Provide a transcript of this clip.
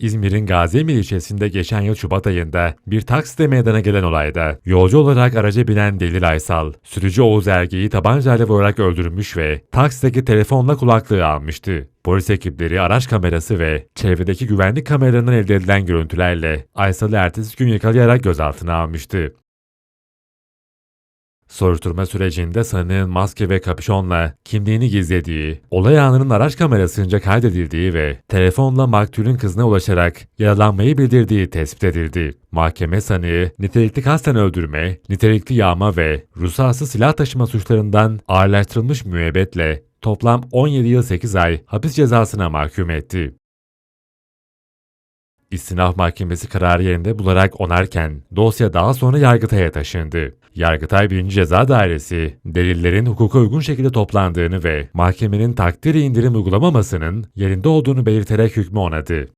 İzmir'in Gaziemir ilçesinde geçen yıl Şubat ayında bir takside meydana gelen olayda yolcu olarak araca binen Delil Aysal, sürücü Oğuz Erge'yi tabancayla vurarak öldürmüş ve taksideki telefonla kulaklığı almıştı. Polis ekipleri araç kamerası ve çevredeki güvenlik kameralarından elde edilen görüntülerle Aysal'ı ertesi gün yakalayarak gözaltına almıştı. Soruşturma sürecinde sanığın maske ve kapüşonla kimliğini gizlediği, olay anının araç kamerasınca kaydedildiği ve telefonla maktulün kızına ulaşarak yaralanmayı bildirdiği tespit edildi. Mahkeme sanığı nitelikli kasten öldürme, nitelikli yağma ve ruhsatsız silah taşıma suçlarından ağırlaştırılmış müebbetle toplam 17 yıl 8 ay hapis cezasına mahkum etti. İstinaf Mahkemesi kararı yerinde bularak onarken dosya daha sonra Yargıtay'a taşındı. Yargıtay 1. Ceza Dairesi, delillerin hukuka uygun şekilde toplandığını ve mahkemenin takdiri indirim uygulamamasının yerinde olduğunu belirterek hükmü onadı.